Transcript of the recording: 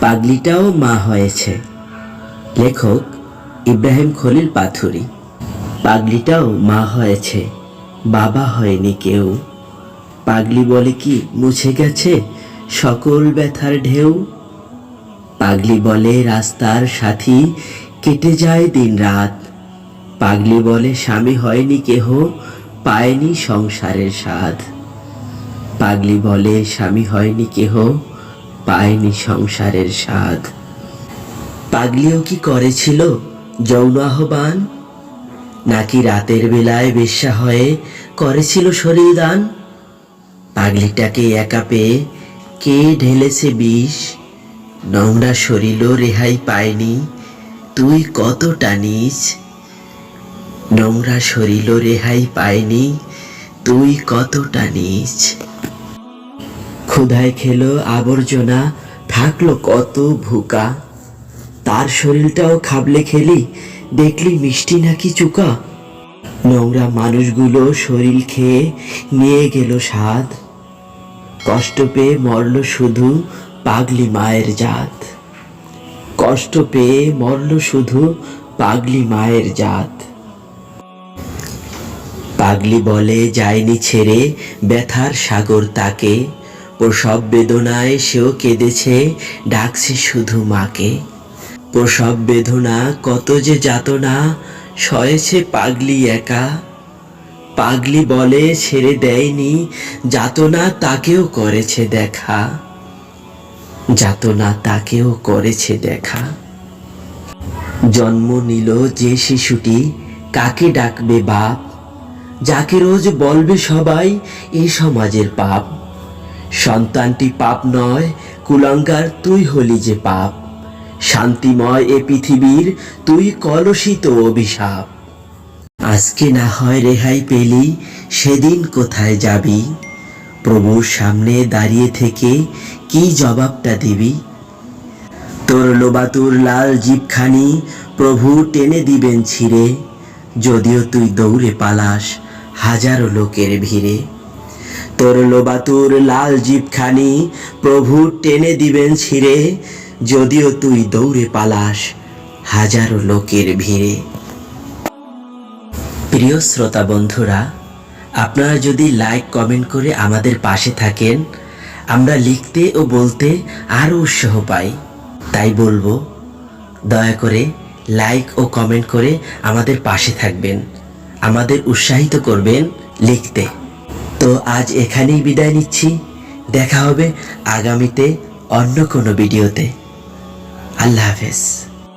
পাগলিটাও মা হয়েছে। লেখক ইব্রাহিম খলিল পাথুরি। পাগলিটাও মা হয়েছে, বাবা হয়নি কেউ। পাগলি বলে কি মুছে গেছে সকল ব্যথার ঢেউ? পাগলি বলে রাস্তার সাথী কেটে যায় দিন রাত। পাগলি বলে স্বামী হয়নি কেহ, পায়নি সংসারের স্বাদ পাগলি বলে স্বামী হয়নি কেহ পায়নি সংসারের স্বাদ। পাগলিও কি করেছিল যৌন আহ্বান? নাকি রাতের বেলায় বেশ্যা হয়ে করেছিল শরীর দান পাগলিটাকে একা পেয়ে কে ঢেলেছে বিষ? নোংরা শরীরও রেহাই পায়নি। তুই কত টানিস নোংরা শরীরও রেহাই পায়নি। তুই কত টানিস ক্ষুধায় খেলো আবর্জনা, থাকল কত ভুকা। তার শরীরটাও খাবলে খেলি, দেখলি মিষ্টি নাকি চুকা। নোংরা মানুষগুলো শরীর খেয়ে নিয়ে গেল স্বাদ। কষ্ট পেয়ে মরল শুধু পাগলি মায়ের জাত। কষ্ট পেয়ে মরল শুধু পাগলি মায়ের জাত। পাগলি বলে যায়নি ছেড়ে, ব্যথার সাগর তাকে। প্রসব বেদনায় সেও কেঁদেছে, ডাকছে শুধু মাকে। প্রসব বেদনা কত যে যাতনা, সয়েছে পাগলি একা। পাগলি বলে ছেড়ে দেয়নি, যাতনা তাকেও করেছে দেখা। যাতনা তাকেও করেছে দেখা। জন্ম নিল যে শিশুটি, কাকে ডাকবে বাপ? যাকে রোজ বলবে সবাই, এ সমাজের পাপ। সন্তানটি পাপ নয় কুলঙ্কার তুই হলি যে পাপ। শান্তিময় এ পৃথিবীর তুই কলসিত অভিশাপ। আজকে না হয় রেহাই পেলি, সেদিন কোথায় যাবি? প্রভুর সামনে দাঁড়িয়ে থেকে কি জবাবটা দিবি? তোর লোবাতুর লাল জিপখানি প্রভু টেনে দিবেন ছিঁড়ে, যদিও তুই দৌড়ে পালাস হাজারো লোকের ভিড়ে। তোর লোবাতুর লাল জিপখানি প্রভু টেনে দিবেন ছিঁড়ে, যদিও তুই দৌড়ে পালাস হাজারো লোকের ভিড়ে। প্রিয় শ্রোতা বন্ধুরা, আপনারা যদি লাইক, কমেন্ট করে আমাদের পাশে থাকেন, আমরা লিখতে ও বলতে আরও উৎসাহ পাই। তাই বলব, দয়া করে লাইক ও কমেন্ট করে আমাদের পাশে থাকবেন। আমাদের উৎসাহিত করবেন লিখতে। তো আজ এখানেই বিদায় নিচ্ছি। দেখা হবে আগামীতে অন্য কোনো ভিডিওতে। আল্লাহ হাফেজ।